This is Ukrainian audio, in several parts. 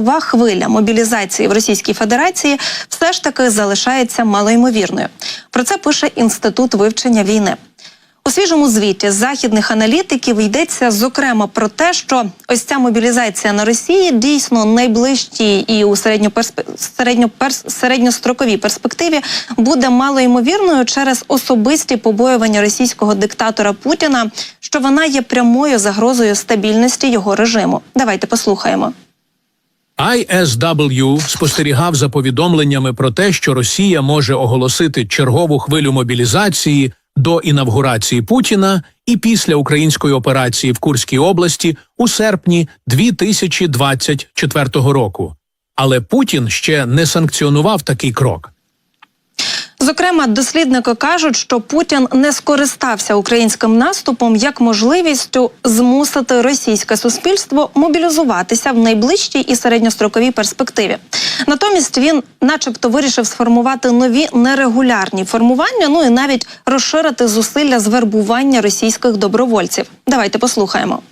нова хвиля мобілізації в Російській Федерації все ж таки залишається малоймовірною. Про це пише інститут вивчення війни. У свіжому звіті західних аналітиків йдеться зокрема про те, що ось ця мобілізація на Росії дійсно найближчій і у середньоперсп... середньоперс... середньостроковій перспективі буде малоймовірною через особисті побоювання російського диктатора Путіна, що вона є прямою загрозою стабільності його режиму. Давайте послухаємо. ISW спостерігав за повідомленнями про те, що Росія може оголосити чергову хвилю мобілізації до інавгурації Путіна і після української операції в Курській області у серпні 2024 року. Але Путін ще не санкціонував такий крок. Зокрема, дослідники кажуть, що Путін не скористався українським наступом як можливістю змусити російське суспільство мобілізуватися в найближчій і середньостроковій перспективі. Натомість він, начебто, вирішив сформувати нові нерегулярні формування, ну і навіть розширити зусилля з вербування російських добровольців. Давайте послухаємо.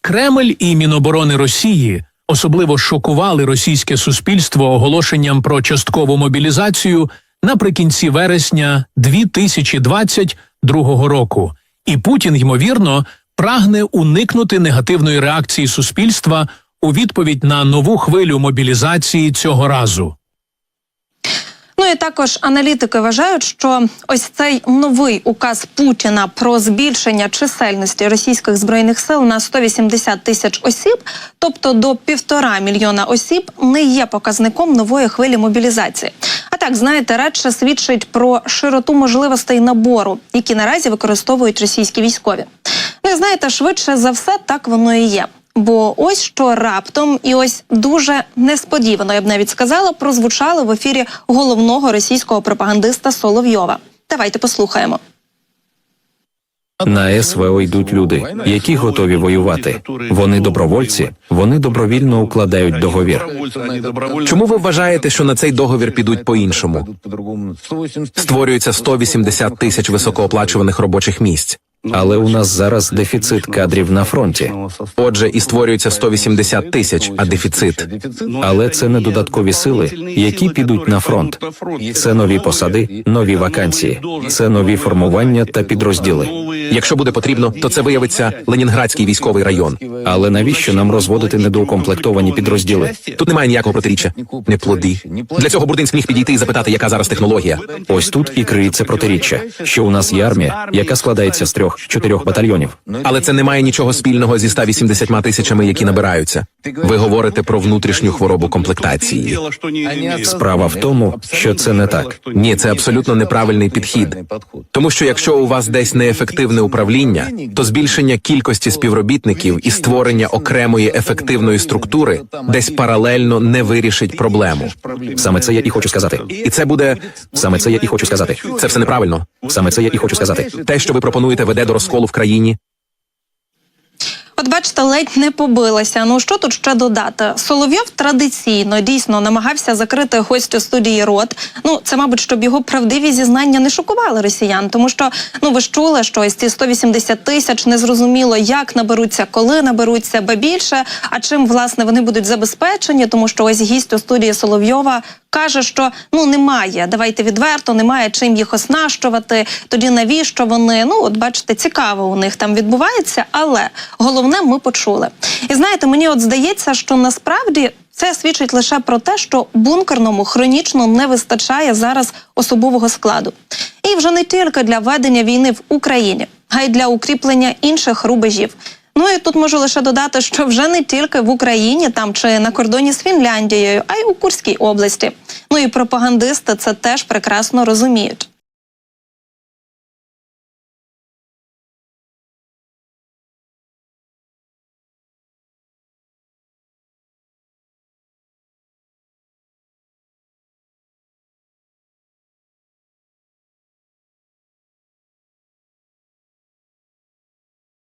Кремль і Міноборони Росії особливо шокували російське суспільство оголошенням про часткову мобілізацію наприкінці вересня 2022 року, і Путін, ймовірно, прагне уникнути негативної реакції суспільства у відповідь на нову хвилю мобілізації цього разу. Ну і також аналітики вважають, що ось цей новий указ Путіна про збільшення чисельності російських збройних сил на 180 тисяч осіб, тобто до півтора мільйона осіб, не є показником нової хвилі мобілізації. А так, знаєте, радше свідчить про широту можливостей набору, які наразі використовують російські військові. Ну знаєте, швидше за все так воно і є. Бо ось що раптом, і ось дуже несподівано, я б навіть сказала, прозвучало в ефірі головного російського пропагандиста Соловйова. Давайте послухаємо. На СВО йдуть люди, які готові воювати. Вони добровольці, вони добровільно укладають договір. Чому ви вважаєте, що на цей договір підуть по-іншому? Створюється 180 тисяч високооплачуваних робочих місць. Але у нас зараз дефіцит кадрів на фронті. Отже, і створюється 180 тисяч, а дефіцит. Але це не додаткові сили, які підуть на фронт. Це нові посади, нові вакансії, це нові формування та підрозділи. Якщо буде потрібно, то це виявиться Ленінградський військовий район. Але навіщо нам розводити недоукомплектовані підрозділи? Тут немає ніякого протиріччя. Не плоди. Для цього Бурдинськ міг підійти і запитати, яка зараз технологія. Ось тут і криється протиріччя, що у нас є армія, яка складається з трьох-чотирьох батальйонів. Але це не має нічого спільного зі 180 тисячами, які набираються. Ви говорите про внутрішню хворобу комплектації. Справа в тому, що це не так. Ні, це абсолютно неправильний підхід. Тому що якщо у вас десь неефективне управління, то збільшення кількості співробітників і створення окремої ефективної структури десь паралельно не вирішить проблему. Саме це я і хочу сказати. І це буде Саме це я і хочу сказати. це все неправильно. Саме це я і хочу сказати. Те, що ви пропонуєте, веде до розколу в країні. От бачите, ледь не побилася. Ну що тут ще додати? Соловйов традиційно дійсно намагався закрити гостю студії рот. Ну це, мабуть, щоб його правдиві зізнання не шокували росіян, тому що ну ви ж чули, що ось ці 180 тисяч незрозуміло, як наберуться, коли наберуться, ба більше. А чим власне вони будуть забезпечені, тому що ось гість у студії Соловйова. Каже, що ну немає, давайте відверто, немає чим їх оснащувати. Тоді навіщо вони? Ну, от бачите, цікаво у них там відбувається, але головне ми почули. І знаєте, мені от здається, що насправді це свідчить лише про те, що бункерному хронічно не вистачає зараз особового складу. І вже не тільки для ведення війни в Україні, а й для укріплення інших рубежів. Ну і тут можу лише додати, що вже не тільки в Україні, там чи на кордоні з Фінляндією, а й у Курській області. Ну і пропагандисти це теж прекрасно розуміють.